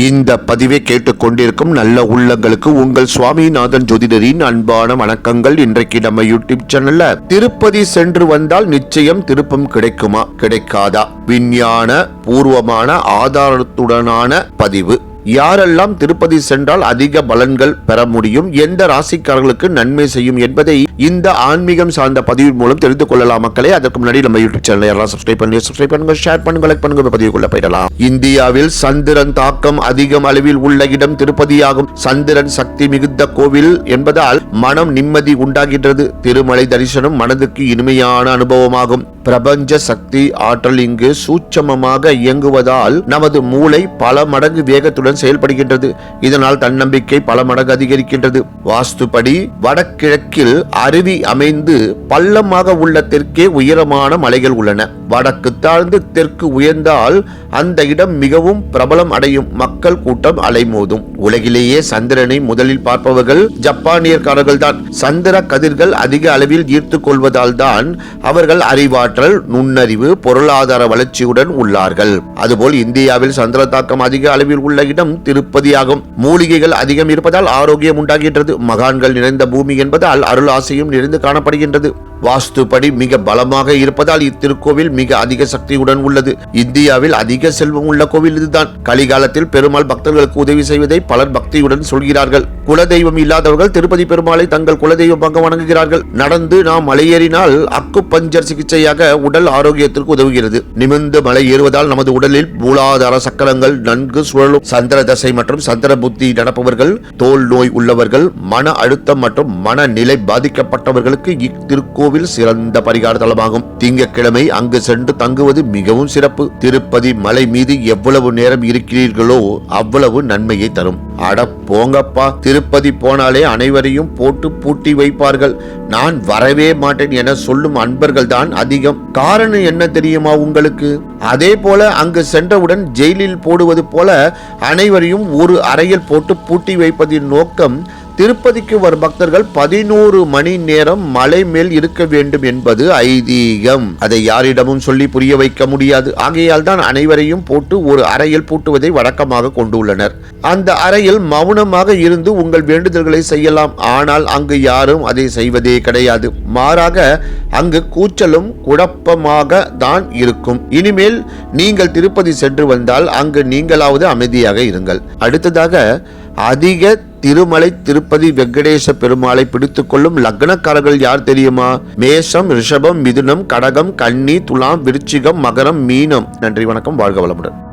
இந்த பதிவை கேட்டுக்கொண்டிருக்கும் நல்ல உள்ளங்களுக்கு உங்கள் சுவாமிநாதன் ஜோதிடரின் அன்பான வணக்கங்கள் இன்றைக்கு நம்ம யூடியூப் சேனல்ல. திருப்பதி சென்று வந்தால் நிச்சயம் திருப்பம் கிடைக்குமா? கிடைக்காதா? விஞ்ஞான பூர்வமான ஆதாரத்துடனான பதிவு. யாரெல்லாம் திருப்பதி சென்றால் அதிக பலன்கள் பெற முடியும்? எந்த ராசிக்காரர்களுக்கு நன்மை செய்யும் என்பதை இந்த ஆன்மீகம் சார்ந்த பதிவு மூலம் தெரிந்து கொள்ளலாம் மக்களே. அதற்கு முன்னாடி நம்ம யூடியூப் சேனல் யாரெல்லாம் சப்ஸ்கிரைப் பண்ணி சப்ஸ்கிரைப் பண்ணுங்க ஷேர் பண்ணுங்க லைக் பண்ணுங்க பதிவுக்குள்ள போயிடலாம். இந்தியாவில் சந்திரன் தாக்கம் அதிகம் அளவில் உள்ள இடம் திருப்பதியாகும். சந்திரன் சக்தி மிகுந்த கோவில் என்பதால் மனம் நிம்மதி உண்டாகின்றது. திருமலை தரிசனம் மனதுக்கு இனிமையான அனுபவமாகும். பிரபஞ்ச சக்தி ஆற்றல் இங்கு சூட்சமமாக இயங்குவதால் நமது மூளை பல மடங்கு வேகத்துடன் செயல்படுகின்றது. இதனால் தன்னம்பிக்கை பல மடங்கு அதிகரிக்கின்றது. வாஸ்துபடி வடகிழக்கில் அருவி அமைந்து பள்ளமாக உள்ள தெற்கே உயரமான மலைகள் உள்ளன. வடக்கு தாழ்ந்து தெற்கு உயர்ந்தால் அந்த இடம் மிகவும் பிரபலம் அடையும். மக்கள் கூட்டம் அலைமோதும். உலகிலேயே சந்திரனை முதலில் பார்ப்பவர்கள் ஜப்பானியர்காரர்கள் தான் சந்திர கதிர்கள் அதிக அளவில் ஈர்த்து கொள்வதால் தான் அவர்கள் அறிவாற்றல் நுண்ணறிவு பொருளாதார வளர்ச்சியுடன் உள்ளார்கள். அதுபோல் இந்தியாவில் சந்திர தாக்கம் அதிக அளவில் உள்ள இடம் திருப்பதியாகும். மூலிகைகள் அதிகம் இருப்பதால் ஆரோக்கியம் உண்டாகின்றது. மகான்கள் நிறைந்த பூமி என்பதால் அருள் ஆசையும் நிறைந்து காணப்படுகின்றது. வாஸ்துப்படி மிக பலமாக இருப்பதால் இத்திருக்கோவில் மிக அதிக சக்தியுடன் உள்ளது. இந்தியாவில் அதிக செல்வம் உள்ள கோவில் இதுதான். கலிகாலத்தில் பெருமாள் பக்தர்களுக்கு உதவி செய்வதை பலர் பக்தியுடன் சொல்கிறார்கள். குலதெய்வம் இல்லாதவர்கள் திருப்பதி பெருமாளை தங்கள் குலதெய்வமாக வணங்குகிறார்கள். நடந்து நாம் மலையேறினால் அக்கு பஞ்சர் சிகிச்சையாக உடல் ஆரோக்கியத்திற்கு உதவுகிறது. நிமிர்ந்து மலை ஏறுவதால் நமது உடலில் மூலாதார சக்கரங்கள் நன்கு சுழலும். சந்திர தசை மற்றும் சந்திர புத்தி நடப்பவர்கள் தோல் நோய் உள்ளவர்கள் மன அழுத்தம் மற்றும் மனநிலை பாதிக்கப்பட்டவர்களுக்கு இத்திருக்கோவில் சிறந்த பரிகார தலமாகும். திங்கட்கிழமை அங்கு சென்று தங்குவது மிகவும் சிறப்பு. திருப்பதி மலை மீது எவ்வளவு நேரம் இருக்கிறீர்களோ அவ்வளவு நன்மையை தரும். அட போங்கப்பா திருப்பதி போனாலே அனைவரையும் போட்டு பூட்டி வைப்பார்கள். நான் வரவே மாட்டேன் என சொல்லும் அன்பர்கள் தான் அதிகம். காரணம் என்ன தெரியுமா உங்களுக்கு? அதே போல அங்கு சென்றவுடன் ஜெயிலில் போடுவது போல அனைவரையும் ஒரு அறையில் போட்டு பூட்டி வைப்பதின் நோக்கம் திருப்பதிக்கு வரும் பக்தர்கள் பதினோரு மணி நேரம் மலை மேல் இருக்க வேண்டும் என்பது ஐதீகம். அதை யாரிடமும் சொல்லி புரிய வைக்க முடியாது. ஆகையால் தான் அனைவரையும் போட்டு ஒரு அறையில் பூட்டுவதை வழக்கமாக கொண்டுள்ளனர். அந்த அறையில் மௌனமாக இருந்து உங்கள் வேண்டுதல்களை செய்யலாம். ஆனால் அங்கு யாரும் அதை செய்வதே கிடையாது. மாறாக அங்கு கூச்சலும் குழப்பமாக தான் இருக்கும். இனிமேல் நீங்கள் திருப்பதி சென்று வந்தால் அங்கு நீங்களாவது அமைதியாக இருங்கள். அடுத்ததாக அதிக திருமலை திருப்பதி வெங்கடேச பெருமாளை பிடித்துக் கொள்ளும் லக்னக்காரர்கள் யார் தெரியுமா? மேஷம் ரிஷபம் மிதுனம் கடகம் கன்னி துலாம் விருச்சிகம் மகரம் மீனம். நன்றி வணக்கம் வாழ்க வளமுடன்.